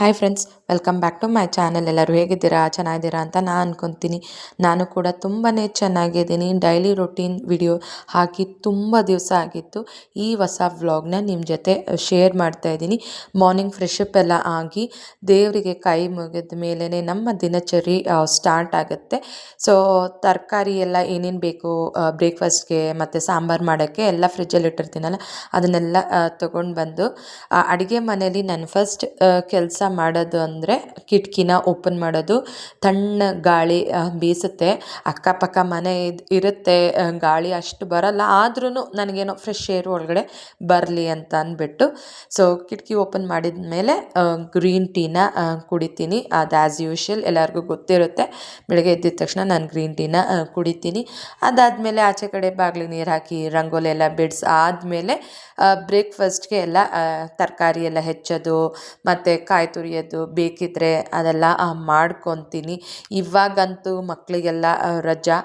Hi friends welcome back to my channel ಎಲ್ಲರೂ ಹೇಗಿದ್ದೀರಾ ಚೆನ್ನಾಗಿದ್ದೀರಾ ಅಂತ ನಾನು ಅನ್ಕೊತೀನಿ ನಾನು ಕೂಡ ತುಂಬಾ ಚೆನ್ನಾಗಿದ್ದೀನಿ ಡೈಲಿ ರೊಟೀನ್ ವಿಡಿಯೋ ಹಾಕಿ ತುಂಬ ದಿವಸ ಆಗಿತ್ತು ಈ ಹೊಸ ವ್ಲಾಗ್ನ ನಿಮ್ಮ ಜೊತೆ ಶೇರ್ ಮಾಡ್ತಾ ಇದ್ದೀನಿ ಮಾರ್ನಿಂಗ್ ಫ್ರೆಶಪ್ ಎಲ್ಲ ಆಗಿ ದೇವರಿಗೆ ಕೈ ಮುಗಿದ ಮೇಲೇ ನಮ್ಮ ದಿನಚರಿ ಸ್ಟಾರ್ಟ್ ಆಗುತ್ತೆ ಸೊ ತರಕಾರಿ ಎಲ್ಲ ಏನೇನು ಬೇಕು ಬ್ರೇಕ್ಫಾಸ್ಟ್ಗೆ ಮತ್ತು ಸಾಂಬಾರು ಮಾಡೋಕ್ಕೆ ಎಲ್ಲ ಫ್ರಿಜ್ಜಲ್ಲಿ ಇಟ್ಟಿರ್ತೀನಲ್ಲ ಅದನ್ನೆಲ್ಲ ತೊಗೊಂಡು ಬಂದು ಅಡುಗೆ ಮನೆಯಲ್ಲಿ ನಾನು ಫಸ್ಟ್ ಕೆಲಸ ಮಾಡೋದು ಅಂದರೆ ಕಿಟಕಿನ ಓಪನ್ ಮಾಡೋದು ತಣ್ಣ ಗಾಳಿ ಬೀಸುತ್ತೆ ಅಕ್ಕಪಕ್ಕ ಮನೆ ಇರುತ್ತೆ ಗಾಳಿ ಅಷ್ಟು ಬರಲ್ಲ ಆದ್ರೂ ನನಗೇನೋ ಫ್ರೆಶ್ ಏರ್ ಒಳಗಡೆ ಬರಲಿ ಅಂತ ಅಂದ್ಬಿಟ್ಟು ಸೊ ಕಿಟಕಿ ಓಪನ್ ಮಾಡಿದ ಮೇಲೆ ಗ್ರೀನ್ ಟೀನ ಕುಡಿತೀನಿ ಅದು ಆ್ಯಸ್ ಯೂಶ್ವಲ್ ಎಲ್ಲರಿಗೂ ಗೊತ್ತಿರುತ್ತೆ ಬೆಳಗ್ಗೆ ಎದ್ದಿದ ತಕ್ಷಣ ನಾನು ಗ್ರೀನ್ ಟೀನ ಕುಡಿತೀನಿ ಅದಾದಮೇಲೆ ಆಚೆ ಕಡೆ ಬಾಗಿಲು ನೀರು ಹಾಕಿ ರಂಗೋಲಿ ಎಲ್ಲ ಬಿಡ್ಸ್ ಆದಮೇಲೆ ಬ್ರೇಕ್ಫಾಸ್ಟ್ಗೆ ಎಲ್ಲ ತರಕಾರಿ ಎಲ್ಲ ಹೆಚ್ಚೋದು ಮತ್ತು ಕಾಯಿ ತುರಿಯೋದು ಬೇಕಿದ್ದರೆ ಅದೆಲ್ಲ ಮಾಡ್ಕೊತೀನಿ ಇವಾಗಂತೂ ಮಕ್ಕಳಿಗೆಲ್ಲ ರಜಾ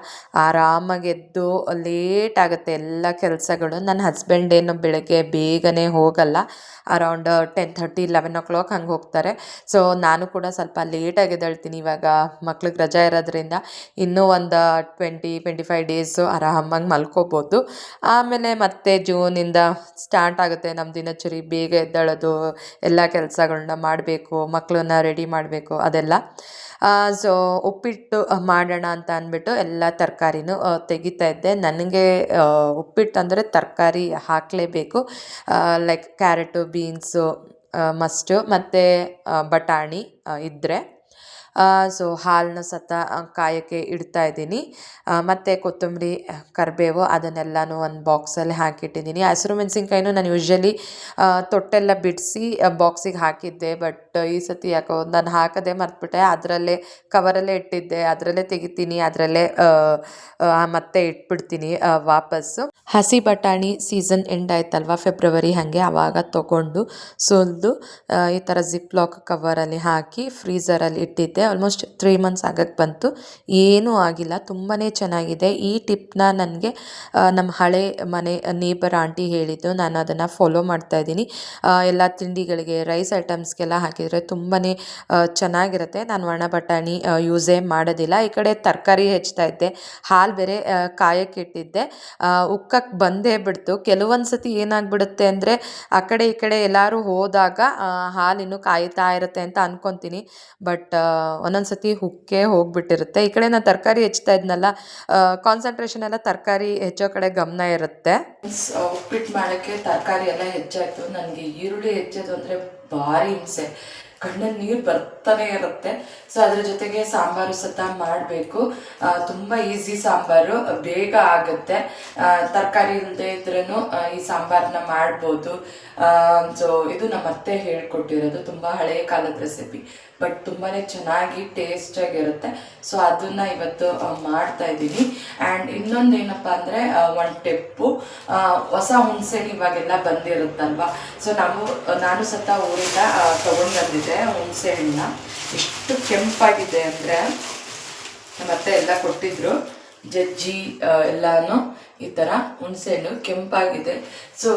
ಆರಾಮಾಗೆದ್ದು ಲೇಟ್ ಆಗುತ್ತೆ ಎಲ್ಲ ಕೆಲಸಗಳು ನನ್ನ ಹಸ್ಬೆಂಡ್ ಏನು ಬೆಳಗ್ಗೆ ಬೇಗನೆ ಹೋಗಲ್ಲ around ten thirty eleven o'clock ಹಂಗೆ ಹೋಗ್ತಾರೆ ಸೊ ನಾನು ಕೂಡ ಸ್ವಲ್ಪ ಲೇಟಾಗಿ ಎದ್ದೇಳ್ತೀನಿ ಇವಾಗ ಮಕ್ಳಿಗೆ ರಜಾ ಇರೋದ್ರಿಂದ ಇನ್ನೂ ಒಂದು ಟ್ವೆಂಟಿ ಟ್ವೆಂಟಿ ಫೈವ್ ಡೇಸು ಆರಾಮಾಗಿ ಮಲ್ಕೋಬೋದು ಆಮೇಲೆ ಮತ್ತೆ ಜೂನಿಂದ ಸ್ಟಾರ್ಟ್ ಆಗುತ್ತೆ ನಮ್ಮ ದಿನಚರಿ ಬೇಗ ಎದ್ದೇಳೋದು ಎಲ್ಲ ಕೆಲಸಗಳನ್ನ ಮಾಡಬೇಕು ಬೇಕು ಮಕ್ಕಳನ್ನ ರೆಡಿ ಮಾಡಬೇಕು ಅದೆಲ್ಲ ಸೊ ಉಪ್ಪಿಟ್ಟು ಮಾಡೋಣ ಅಂತ ಅಂದ್ಬಿಟ್ಟು ಎಲ್ಲ ತರಕಾರಿನೂ ತೆಗಿತಾ ಇದ್ದೆ ನನಗೆ ಉಪ್ಪಿಟ್ಟು ಅಂದರೆ ತರಕಾರಿ ಹಾಕಲೇಬೇಕು ಲೈಕ್ ಕ್ಯಾರೆಟು ಬೀನ್ಸು ಮಸ್ಟು ಮತ್ತು ಬಟಾಣಿ ಇದ್ದರೆ ಸೊ ಹಾಲನ್ನ ಸತ ಕಾಯಕ್ಕೆ ಇಡ್ತಾ ಇದ್ದೀನಿ ಮತ್ತು ಕೊತ್ತಂಬರಿ ಕರಿಬೇವು ಅದನ್ನೆಲ್ಲನೂ ಒಂದು ಬಾಕ್ಸಲ್ಲಿ ಹಾಕಿಟ್ಟಿದ್ದೀನಿ ಹಸಿರು ಮೆಣಸಿನ್ಕಾಯಿನೂ ನಾನು ಯೂಶ್ವಲಿ ತೊಟ್ಟೆಲ್ಲ ಬಿಡಿಸಿ ಬಾಕ್ಸಿಗೆ ಹಾಕಿದ್ದೆ ಬಟ್ ಈ ಸತಿ ಯಾಕೋ ನಾನು ಹಾಕದೆ ಮರ್ತುಬಿಟ್ಟೆ ಅದರಲ್ಲೇ ಕವರಲ್ಲೇ ಇಟ್ಟಿದ್ದೆ ಅದರಲ್ಲೇ ತೆಗಿತೀನಿ ಅದರಲ್ಲೇ ಮತ್ತೆ ಇಟ್ಬಿಡ್ತೀನಿ ವಾಪಸ್ಸು ಹಸಿ ಬಟಾಣಿ ಸೀಸನ್ ಎಂಡ್ ಆಯ್ತಲ್ವಾ ಫೆಬ್ರವರಿ ಹಾಗೆ ಆವಾಗ ತೊಗೊಂಡು ಸುಲಿದು ಈ ಥರ ಜಿಪ್ ಲಾಕ್ ಕವರಲ್ಲಿ ಹಾಕಿ ಫ್ರೀಸರಲ್ಲಿ ಇಟ್ಟಿದ್ದೆ ಆಲ್ಮೋಸ್ಟ್ ತ್ರೀ ಮಂತ್ಸ್ ಆಗಕ್ಕೆ ಬಂತು ಏನೂ ಆಗಿಲ್ಲ ತುಂಬಾ ಚೆನ್ನಾಗಿದೆ ಈ ಟಿಪ್ನ ನನಗೆ ನಮ್ಮ ಹಳೆ ಮನೆ ನೇಬರ್ ಆಂಟಿ ಹೇಳಿದ್ದು ನಾನು ಅದನ್ನು ಫಾಲೋ ಮಾಡ್ತಾ ಇದ್ದೀನಿ ಎಲ್ಲ ತಿಂಡಿಗಳಿಗೆ ರೈಸ್ ಐಟಮ್ಸ್ಗೆಲ್ಲ ಹಾಕಿದರೆ ತುಂಬಾ ಚೆನ್ನಾಗಿರುತ್ತೆ ನಾನು ಒಣ ಬಟಾಣಿ ಯೂಸೇ ಮಾಡೋದಿಲ್ಲ ಈ ಕಡೆ ತರಕಾರಿ ಹೆಚ್ಚ್ತಾ ಇದ್ದೆ ಹಾಲು ಬೇರೆ ಕಾಯಕ್ಕೆ ಇಟ್ಟಿದ್ದೆ ಉಕ್ಕಕ್ಕೆ ಬಂದೇ ಬಿಡ್ತು ಕೆಲವೊಂದು ಸತಿ ಏನಾಗ್ಬಿಡುತ್ತೆ ಅಂದರೆ ಆ ಕಡೆ ಈ ಕಡೆ ಎಲ್ಲರೂ ಹೋದಾಗ ಹಾಲು ಇನ್ನೂ ಕಾಯ್ತಾ ಇರುತ್ತೆ ಅಂತ ಅಂದ್ಕೊತೀನಿ ಬಟ್ ಒಂದೊಂದು ಸತಿ ಹುಕ್ಕೆ ಹೋಗಿಬಿಟ್ಟಿರುತ್ತೆ ಈ ಕಡೆ ನಾನು ತರಕಾರಿ ಹೆಚ್ಚ್ತಾ ಇದ್ನಲ್ಲ ಕಾನ್ಸಂಟ್ರೇಷನ್ ಎಲ್ಲ ತರಕಾರಿ ಹೆಚ್ಚೋ ಕಡೆ ಗಮನ ಇರುತ್ತೆ ಉಪ್ಪಿಟ್ಟು ಮಾಡೋಕ್ಕೆ ತರಕಾರಿ ಎಲ್ಲ ಹೆಚ್ಚಾಯಿತು ನನಗೆ ಈರುಳ್ಳಿ ಹೆಚ್ಚೋದು ಅಂದರೆ ಭಾರಿ ಹಿಂಸೆ ಕಣ್ಣಲ್ಲಿ ನೀರು ಬರ್ತಾನೆ ಇರುತ್ತೆ ಸೊ ಅದ್ರ ಜೊತೆಗೆ ಸಾಂಬಾರು ಸತ ಮಾಡಬೇಕು ತುಂಬ ಈಸಿ ಸಾಂಬಾರು ಬೇಗ ಆಗುತ್ತೆ ತರಕಾರಿ ಇಲ್ಲದೆ ಇದ್ರೂ ಈ ಸಾಂಬಾರನ್ನ ಮಾಡ್ಬೋದು ಸೊ ಇದು ನಮ್ಮ ಅತ್ತೆ ಹೇಳ್ಕೊಟ್ಟಿರೋದು ತುಂಬ ಹಳೆಯ ಕಾಲದ ರೆಸಿಪಿ ಬಟ್ ತುಂಬಾ ಚೆನ್ನಾಗಿ ಟೇಸ್ಟಾಗಿರುತ್ತೆ ಸೊ ಅದನ್ನ ಇವತ್ತು ಮಾಡ್ತಾ ಇದ್ದೀನಿ ಆ್ಯಂಡ್ ಇನ್ನೊಂದು ಏನಪ್ಪ ಅಂದರೆ ಒಂದು ಟೆಪ್ಪು ಹೊಸ ಹುಣಸೆ ಇವಾಗೆಲ್ಲ ಬಂದಿರುತ್ತಲ್ವ ಸೊ ನಾವು ನಾನು ಸತ ಊರಿಂದ ತೊಗೊಂಡು ಬಂದಿದ್ದೆ ಹುಣಸೆ ಹಣ್ಣ ಎಷ್ಟು ಕೆಂಪಾಗಿದೆ ಅಂದರೆ ಮತ್ತೆ ಎಲ್ಲ ಕೊಟ್ಟಿದ್ರು ಜಜ್ಜಿ ಎಲ್ಲನೂ ಈ ಥರ ಹಣ್ಣು ಕೆಂಪಾಗಿದೆ ಸೊ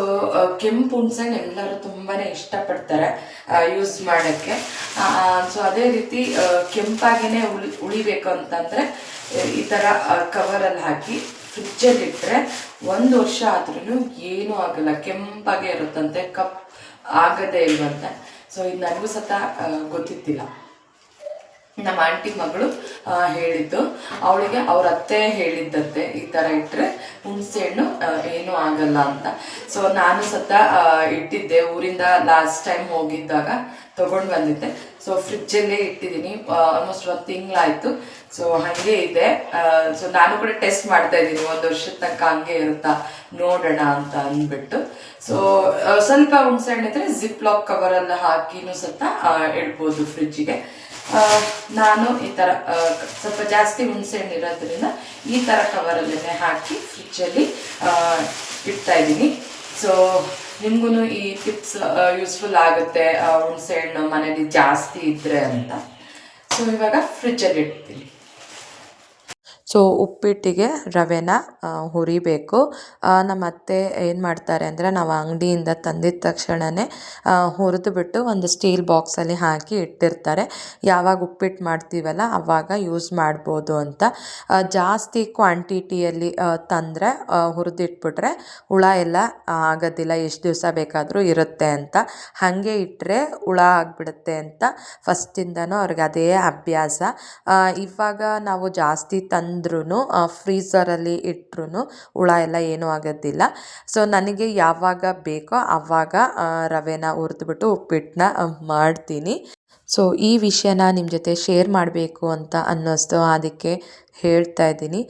ಕೆಂಪು ಹಣ್ಣು ಎಲ್ಲರೂ ತುಂಬಾ ಇಷ್ಟಪಡ್ತಾರೆ ಯೂಸ್ ಮಾಡೋಕ್ಕೆ ಸೊ ಅದೇ ರೀತಿ ಕೆಂಪಾಗಿಯೇ ಉಳಿ ಉಳಿಬೇಕು ಅಂತಂದರೆ ಈ ಥರ ಕವರಲ್ಲಿ ಹಾಕಿ ಫ್ರಿಜ್ಜಲ್ಲಿ ಇಟ್ಟರೆ ಒಂದು ವರ್ಷ ಆದ್ರೂ ಏನೂ ಆಗಲ್ಲ ಕೆಂಪಾಗೆ ಇರುತ್ತಂತೆ ಕಪ್ ಆಗದೆ ಇಲ್ವಂತೆ ಸೊ ಇದು ನನಗೂ ಸತ ಗೊತ್ತಿತ್ತಿಲ್ಲ ನಮ್ಮ ಆಂಟಿ ಮಗಳು ಹೇಳಿದ್ದು ಅವಳಿಗೆ ಅವ್ರ ಅತ್ತೆ ಹೇಳಿದ್ದಂತೆ ಈ ತರ ಇಟ್ರೆ ಹುಣಸೆ ಹಣ್ಣು ಏನು ಆಗಲ್ಲ ಅಂತ ಸೊ ನಾನು ಸತ ಇಟ್ಟಿದ್ದೆ ಊರಿಂದ ಲಾಸ್ಟ್ ಟೈಮ್ ಹೋಗಿದ್ದಾಗ ತೊಗೊಂಡು ಬಂದಿದ್ದೆ ಸೊ ಫ್ರಿಜ್ಜಲ್ಲೇ ಇಟ್ಟಿದ್ದೀನಿ ಆಲ್ಮೋಸ್ಟ್ ಒಂದು ತಿಂಗಳಾಯಿತು ಸೊ ಹಾಗೆ ಇದೆ ಸೊ ನಾನು ಕೂಡ ಟೆಸ್ಟ್ ಮಾಡ್ತಾ ಇದ್ದೀನಿ ಒಂದು ವರ್ಷದ ತನಕ ಹಂಗೆ ಇರುತ್ತಾ ನೋಡೋಣ ಅಂತ ಅಂದ್ಬಿಟ್ಟು ಸೊ ಸ್ವಲ್ಪ ಹುಣಸೆ ಹಣ್ಣು ಇದ್ರೆ ಜಿಪ್ ಲಾಕ್ ಕವರಲ್ಲಿ ಹಾಕಿನೂ ಸತ ಇಡ್ಬೋದು ಫ್ರಿಜ್ಜಿಗೆ ನಾನು ಈ ಥರ ಸ್ವಲ್ಪ ಜಾಸ್ತಿ ಹುಣಸೆ ಇರೋದ್ರಿಂದ ಈ ಥರ ಕವರಲ್ಲೇ ಹಾಕಿ ಫ್ರಿಜ್ಜಲ್ಲಿ ಇಡ್ತಾ ಇದ್ದೀನಿ ಸೊ ನಿಮ್ಗೂ ಈ ಟಿಪ್ಸ್ ಯೂಸ್ಫುಲ್ ಆಗುತ್ತೆ ಹುಣ್ಸೆ ಹಣ್ಣು ಮನೇಲಿ ಜಾಸ್ತಿ ಇದ್ದರೆ ಅಂತ ಸೊ ಇವಾಗ ಫ್ರಿಜ್ಜಲ್ಲಿ ಇಡ್ತೀನಿ ಸೊ ಉಪ್ಪಿಟ್ಟಿಗೆ ರವೆನ ಹುರಿಬೇಕು ನಮ್ಮ ಅತ್ತೆ ಏನು ಮಾಡ್ತಾರೆ ಅಂದರೆ ನಾವು ಅಂಗಡಿಯಿಂದ ತಂದಿದ ತಕ್ಷಣವೇ ಹುರಿದುಬಿಟ್ಟು ಒಂದು ಸ್ಟೀಲ್ ಬಾಕ್ಸಲ್ಲಿ ಹಾಕಿ ಇಟ್ಟಿರ್ತಾರೆ ಯಾವಾಗ ಉಪ್ಪಿಟ್ಟು ಮಾಡ್ತೀವಲ್ಲ ಆವಾಗ ಯೂಸ್ ಮಾಡ್ಬೋದು ಅಂತ ಜಾಸ್ತಿ ಕ್ವಾಂಟಿಟಿಯಲ್ಲಿ ತಂದರೆ ಹುರಿದಿಟ್ಬಿಟ್ರೆ ಹುಳ ಎಲ್ಲ ಆಗೋದಿಲ್ಲ ಎಷ್ಟು ದಿವಸ ಬೇಕಾದರೂ ಇರುತ್ತೆ ಅಂತ ಹಾಗೆ ಇಟ್ಟರೆ ಹುಳ ಆಗಿಬಿಡುತ್ತೆ ಅಂತ ಫಸ್ಟಿಂದನೂ ಅವ್ರಿಗೆ ಅದೇ ಅಭ್ಯಾಸ ಇವಾಗ ನಾವು ಜಾಸ್ತಿ ತಂದು ಅಂದ್ರೂ ಫ್ರೀಸರಲ್ಲಿ ಇಟ್ರೂ ಹುಳ ಎಲ್ಲ ಏನೂ ಆಗೋದಿಲ್ಲ ಸೊ ನನಗೆ ಯಾವಾಗ ಬೇಕೋ ಆವಾಗ ರವೆನ ಹುರಿದ್ಬಿಟ್ಟು ಉಪ್ಪಿಟ್ಟನ್ನ ಮಾಡ್ತೀನಿ ಸೊ ಈ ವಿಷಯನ ನಿಮ್ಮ ಜೊತೆ ಶೇರ್ ಮಾಡಬೇಕು ಅಂತ ಅನ್ನಿಸ್ತು ಅದಕ್ಕೆ ಹೇಳ್ತಾ ಇದ್ದೀನಿ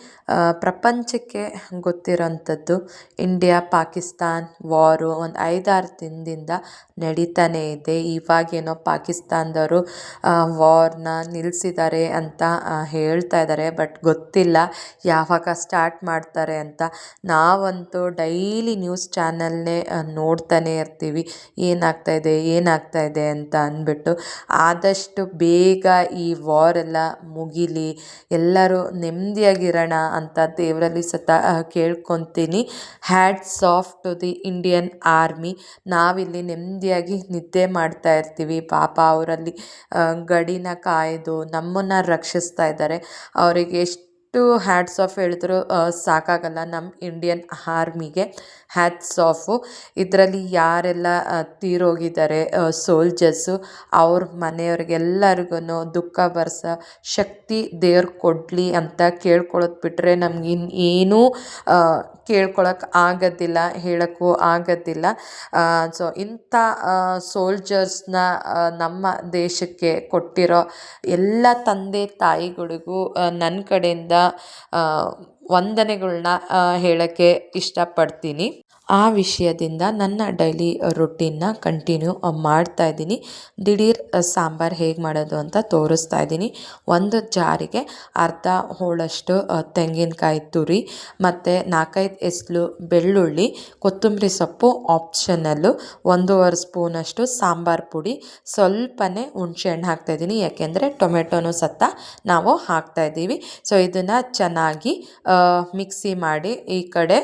ಪ್ರಪಂಚಕ್ಕೆ ಗೊತ್ತಿರೋಂಥದ್ದು ಇಂಡಿಯಾ ಪಾಕಿಸ್ತಾನ್ ವಾರು ಒಂದು ಐದಾರು ದಿನದಿಂದ ನಡೀತಾನೇ ಇದೆ ಇವಾಗೇನೋ ಪಾಕಿಸ್ತಾನದವರು ವಾರ್ನ ನಿಲ್ಲಿಸಿದ್ದಾರೆ ಅಂತ ಹೇಳ್ತಾ ಇದ್ದಾರೆ ಬಟ್ ಗೊತ್ತಿಲ್ಲ ಯಾವಾಗ ಸ್ಟಾರ್ಟ್ ಮಾಡ್ತಾರೆ ಅಂತ ನಾವಂತೂ ಡೈಲಿ ನ್ಯೂಸ್ ಚಾನಲ್ನೇ ನೋಡ್ತಾನೆ ಇರ್ತೀವಿ ಏನಾಗ್ತಾ ಇದೆ ಏನಾಗ್ತಾ ಇದೆ ಅಂತ ಅಂದ್ಬಿಟ್ಟು ಆದಷ್ಟು ಬೇಗ ಈ ವಾರ್ ಎಲ್ಲ ಮುಗಿಲಿ ಎಲ್ಲರೂ ನೆಮ್ಮದಿಯಾಗಿರೋಣ ಅಂತ ದೇವರಲ್ಲಿ ಸತ ಕೇಳ್ಕೊತೀನಿ ಹ್ಯಾಟ್ಸ್ ಸಾಫ್ಟ್ ಟು ದಿ ಇಂಡಿಯನ್ ಆರ್ಮಿ ನಾವಿಲ್ಲಿ ನೆಮ್ಮದಿಯಾಗಿ ನಿದ್ದೆ ಮಾಡ್ತಾ ಇರ್ತೀವಿ ಪಾಪ ಅವರಲ್ಲಿ ಗಡಿನ ಕಾಯ್ದು ನಮ್ಮನ್ನು ರಕ್ಷಿಸ್ತಾ ಇದ್ದಾರೆ ಅವರಿಗೆ ಎಷ್ಟು ಇಷ್ಟು ಹ್ಯಾಟ್ಸ್ ಆಫ್ ಹೇಳಿದ್ರು ಸಾಕಾಗಲ್ಲ ನಮ್ಮ ಇಂಡಿಯನ್ ಆರ್ಮಿಗೆ ಹ್ಯಾಟ್ಸ್ ಆಫು ಇದರಲ್ಲಿ ಯಾರೆಲ್ಲ ತೀರೋಗಿದ್ದಾರೆ ಸೋಲ್ಜರ್ಸು ಅವ್ರ ಮನೆಯವ್ರಿಗೆಲ್ಲರಿಗೂ ದುಃಖ ಬರ್ಸ ಶಕ್ತಿ ದೇವ್ರು ಕೊಡಲಿ ಅಂತ ಕೇಳ್ಕೊಳ್ಳೋದು ಬಿಟ್ಟರೆ ನಮ್ಗೆ ಇನ್ನೇನೂ ಕೇಳ್ಕೊಳಕ್ಕೆ ಆಗೋದಿಲ್ಲ ಹೇಳೋಕ್ಕೂ ಆಗೋದಿಲ್ಲ ಸೊ ಇಂಥ ಸೋಲ್ಜರ್ಸ್ನ ನಮ್ಮ ದೇಶಕ್ಕೆ ಕೊಟ್ಟಿರೋ ಎಲ್ಲ ತಂದೆ ತಾಯಿಗಳಿಗೂ ನನ್ನ ಕಡೆಯಿಂದ ವಂದನೆಗಳನ್ನ ಹೇಳೋಕ್ಕೆ ಇಷ್ಟಪಡ್ತೀನಿ ಆ ವಿಷಯದಿಂದ ನನ್ನ ಡೈಲಿ ರೊಟೀನ್ನ ಕಂಟಿನ್ಯೂ ಮಾಡ್ತಾ ಇದ್ದೀನಿ ದಿಢೀರ್ ಸಾಂಬಾರು ಹೇಗೆ ಮಾಡೋದು ಅಂತ ತೋರಿಸ್ತಾ ಇದ್ದೀನಿ ಒಂದು ಜಾರಿಗೆ ಅರ್ಧ ಹೋಳಷ್ಟು ತೆಂಗಿನಕಾಯಿ ತುರಿ ಮತ್ತು ನಾಲ್ಕೈದು ಎಸ್ಲು ಬೆಳ್ಳುಳ್ಳಿ ಕೊತ್ತಂಬರಿ ಸೊಪ್ಪು ಆಪ್ಷನಲ್ಲು ಒಂದೂವರೆ ಸ್ಪೂನಷ್ಟು ಸಾಂಬಾರು ಪುಡಿ ಸ್ವಲ್ಪನೇ ಹುಣಸೆಹಣ್ಣು ಇದ್ದೀನಿ ಯಾಕೆಂದರೆ ಟೊಮೆಟೊನೂ ಸತ್ತ ನಾವು ಇದ್ದೀವಿ ಸೊ ಇದನ್ನು ಚೆನ್ನಾಗಿ ಮಿಕ್ಸಿ ಮಾಡಿ ಈ ಕಡೆ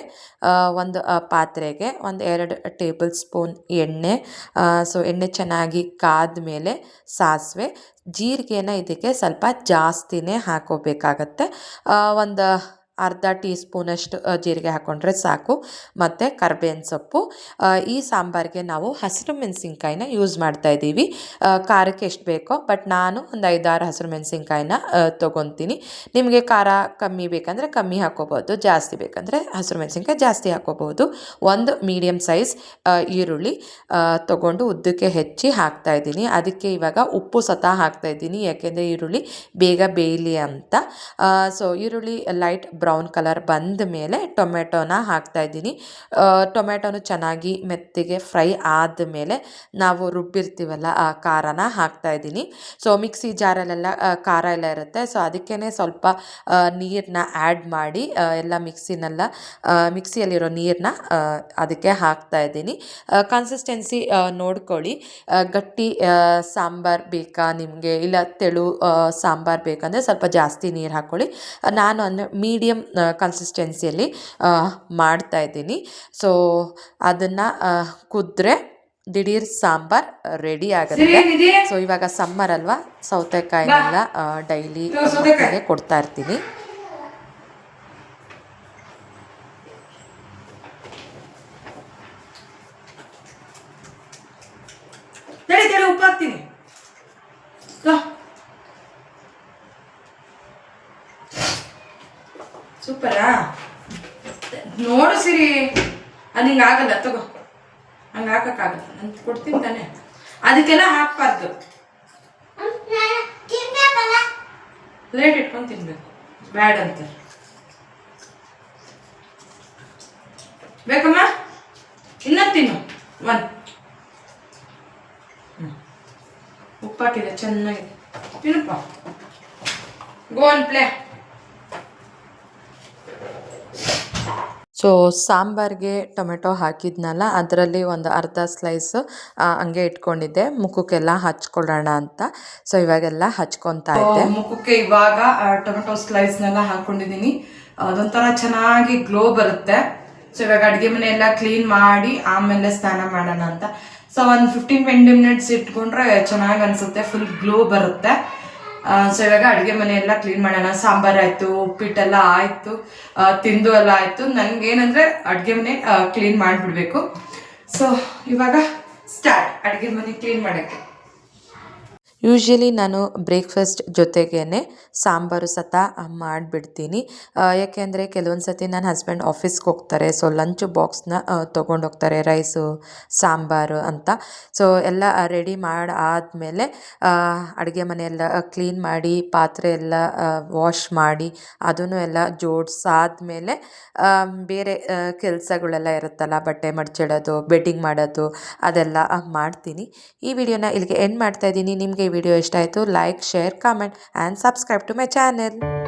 ಒಂದು ಪಾತ್ರೆಗೆ ಒಂದು ಎರಡು ಟೇಬಲ್ ಸ್ಪೂನ್ ಎಣ್ಣೆ ಸೊ ಎಣ್ಣೆ ಚೆನ್ನಾಗಿ ಕಾದ ಮೇಲೆ ಸಾಸಿವೆ ಜೀರಿಗೆನ ಇದಕ್ಕೆ ಸ್ವಲ್ಪ ಜಾಸ್ತಿನೇ ಹಾಕೋಬೇಕಾಗತ್ತೆ ಒಂದು ಅರ್ಧ ಟೀ ಸ್ಪೂನಷ್ಟು ಜೀರಿಗೆ ಹಾಕ್ಕೊಂಡ್ರೆ ಸಾಕು ಮತ್ತು ಕರ್ಬೇವಿನ ಸೊಪ್ಪು ಈ ಸಾಂಬಾರಿಗೆ ನಾವು ಹಸಿರು ಮೆಣಸಿನ್ಕಾಯಿನ ಯೂಸ್ ಮಾಡ್ತಾ ಇದ್ದೀವಿ ಖಾರಕ್ಕೆ ಎಷ್ಟು ಬೇಕೋ ಬಟ್ ನಾನು ಒಂದು ಐದಾರು ಹಸಿರು ಮೆಣಸಿನ್ಕಾಯಿನ ತೊಗೊತೀನಿ ನಿಮಗೆ ಖಾರ ಕಮ್ಮಿ ಬೇಕಂದರೆ ಕಮ್ಮಿ ಹಾಕೋಬೋದು ಜಾಸ್ತಿ ಬೇಕಂದರೆ ಹಸಿರು ಮೆಣಸಿನ್ಕಾಯಿ ಜಾಸ್ತಿ ಹಾಕೋಬೋದು ಒಂದು ಮೀಡಿಯಮ್ ಸೈಜ್ ಈರುಳ್ಳಿ ತೊಗೊಂಡು ಉದ್ದಕ್ಕೆ ಹೆಚ್ಚಿ ಹಾಕ್ತಾ ಇದ್ದೀನಿ ಅದಕ್ಕೆ ಇವಾಗ ಉಪ್ಪು ಸತ ಹಾಕ್ತಾ ಇದ್ದೀನಿ ಯಾಕೆಂದರೆ ಈರುಳ್ಳಿ ಬೇಗ ಬೇಯಲಿ ಅಂತ ಸೊ ಈರುಳ್ಳಿ ಲೈಟ್ ಬ್ರೌನ್ ಕಲರ್ ಬಂದ ಮೇಲೆ ಟೊಮೆಟೊನ ಇದ್ದೀನಿ ಟೊಮೆಟೊನು ಚೆನ್ನಾಗಿ ಮೆತ್ತಿಗೆ ಫ್ರೈ ಆದ ಮೇಲೆ ನಾವು ರುಬ್ಬಿರ್ತೀವಲ್ಲ ಆ ಖಾರನ ಇದ್ದೀನಿ ಸೊ ಮಿಕ್ಸಿ ಜಾರಲ್ಲೆಲ್ಲ ಖಾರ ಎಲ್ಲ ಇರುತ್ತೆ ಸೊ ಅದಕ್ಕೇ ಸ್ವಲ್ಪ ನೀರನ್ನ ಆ್ಯಡ್ ಮಾಡಿ ಎಲ್ಲ ಮಿಕ್ಸಿನೆಲ್ಲ ಮಿಕ್ಸಿಯಲ್ಲಿರೋ ನೀರನ್ನ ಅದಕ್ಕೆ ಇದ್ದೀನಿ ಕನ್ಸಿಸ್ಟೆನ್ಸಿ ನೋಡ್ಕೊಳ್ಳಿ ಗಟ್ಟಿ ಸಾಂಬಾರು ಬೇಕಾ ನಿಮಗೆ ಇಲ್ಲ ತೆಳು ಸಾಂಬಾರು ಬೇಕಂದರೆ ಸ್ವಲ್ಪ ಜಾಸ್ತಿ ನೀರು ಹಾಕ್ಕೊಳ್ಳಿ ನಾನು ಅಂದರೆ ಮೀಡಿಯಮ್ ಮೀಡಿಯಮ್ ಕನ್ಸಿಸ್ಟೆನ್ಸಿಯಲ್ಲಿ ಮಾಡ್ತಾ ಇದ್ದೀನಿ ಸೊ ಅದನ್ನು ಕುದ್ರೆ ದಿಢೀರ್ ಸಾಂಬಾರ್ ರೆಡಿ ಆಗುತ್ತೆ ಸೊ ಇವಾಗ ಸಮ್ಮರ್ ಅಲ್ವಾ ಸೌತೆಕಾಯಿನೆಲ್ಲ ಡೈಲಿ ಕೊಡ್ತಾ ಇರ್ತೀನಿ ಸೂಪರ ನೋಡು ಸಿರಿ ಅದು ಹಿಂಗಾಗಲ್ಲ ತಗೋ ಹಂಗೆ ಹಾಕೋಕ್ಕಾಗಲ್ಲ ನಾನು ಕೊಡ್ತೀನಿ ತಾನೆ ಅದಕ್ಕೆಲ್ಲ ಹಾಕ್ಬಾರ್ದು ಪ್ಲೇಟ್ ಇಟ್ಕೊಂಡು ತಿನ್ಬೇಕು ಬ್ಯಾಡ್ ಅಂತ ಬೇಕಮ್ಮ ಇನ್ನ ತಿನ್ನು ಒನ್ ಉಪ್ಪಾಕಿದೆ ಚೆನ್ನಾಗಿದೆ ತಿನ್ನಪ್ಪ ಗೋನ್ ಪ್ಲೇ ಸೊ ಸಾಂಬಾರ್ಗೆ ಟೊಮೆಟೊ ಹಾಕಿದ್ನಲ್ಲ ಅದರಲ್ಲಿ ಒಂದು ಅರ್ಧ ಸ್ಲೈಸ್ ಹಂಗೆ ಇಟ್ಕೊಂಡಿದ್ದೆ ಮುಖಕ್ಕೆಲ್ಲ ಹಚ್ಕೊಳ್ಳೋಣ ಅಂತ ಸೊ ಇವಾಗೆಲ್ಲ ಹಚ್ಕೊತಾ ಇದ್ದೆ ಮುಖಕ್ಕೆ ಇವಾಗ ಟೊಮೆಟೊ ಸ್ಲೈಸ್ನೆಲ್ಲ ಹಾಕೊಂಡಿದ್ದೀನಿ ಅದೊಂಥರ ಚೆನ್ನಾಗಿ ಗ್ಲೋ ಬರುತ್ತೆ ಸೊ ಇವಾಗ ಅಡುಗೆ ಮನೆ ಎಲ್ಲ ಕ್ಲೀನ್ ಮಾಡಿ ಆಮೇಲೆ ಸ್ನಾನ ಮಾಡೋಣ ಅಂತ ಸೊ ಒಂದು ಫಿಫ್ಟೀನ್ ಟ್ವೆಂಟಿ ಮಿನಿಟ್ಸ್ ಇಟ್ಕೊಂಡ್ರೆ ಚೆನ್ನಾಗಿ ಅನ್ಸುತ್ತೆ ಫುಲ್ ಗ್ಲೋ ಬರುತ್ತೆ ಸೊ ಇವಾಗ ಅಡುಗೆ ಮನೆ ಎಲ್ಲ ಕ್ಲೀನ್ ಮಾಡೋಣ ಸಾಂಬಾರಾಯಿತು ಉಪ್ಪಿಟ್ಟೆಲ್ಲ ಆಯಿತು ತಿಂದು ಎಲ್ಲ ಆಯಿತು ಏನಂದ್ರೆ ಅಡುಗೆ ಮನೆ ಕ್ಲೀನ್ ಮಾಡಿಬಿಡ್ಬೇಕು ಸೊ ಇವಾಗ ಸ್ಟಾರ್ಟ್ ಅಡುಗೆ ಮನೆ ಕ್ಲೀನ್ ಮಾಡೋಕ್ಕೆ ಯೂಶ್ವಲಿ ನಾನು ಬ್ರೇಕ್ಫಾಸ್ಟ್ ಜೊತೆಗೇ ಸಾಂಬಾರು ಸತ ಮಾಡಿಬಿಡ್ತೀನಿ ಯಾಕೆಂದರೆ ಕೆಲವೊಂದು ಸತಿ ನನ್ನ ಹಸ್ಬೆಂಡ್ ಆಫೀಸ್ಗೆ ಹೋಗ್ತಾರೆ ಸೊ ಲಂಚ್ ಬಾಕ್ಸ್ನ ತೊಗೊಂಡೋಗ್ತಾರೆ ರೈಸು ಸಾಂಬಾರು ಅಂತ ಸೊ ಎಲ್ಲ ರೆಡಿ ಮಾಡಿ ಆದಮೇಲೆ ಅಡುಗೆ ಮನೆಯೆಲ್ಲ ಕ್ಲೀನ್ ಮಾಡಿ ಪಾತ್ರೆ ಎಲ್ಲ ವಾಶ್ ಮಾಡಿ ಅದನ್ನು ಎಲ್ಲ ಮೇಲೆ ಬೇರೆ ಕೆಲಸಗಳೆಲ್ಲ ಇರುತ್ತಲ್ಲ ಬಟ್ಟೆ ಮಡ್ಚಿಡೋದು ಬೆಡ್ಡಿಂಗ್ ಮಾಡೋದು ಅದೆಲ್ಲ ಮಾಡ್ತೀನಿ ಈ ವಿಡಿಯೋನ ಇಲ್ಲಿಗೆ ಎಂಡ್ ಮಾಡ್ತಾಯಿದ್ದೀನಿ ನಿಮಗೆ Video ishta aitu like, share, comment and subscribe to my channel.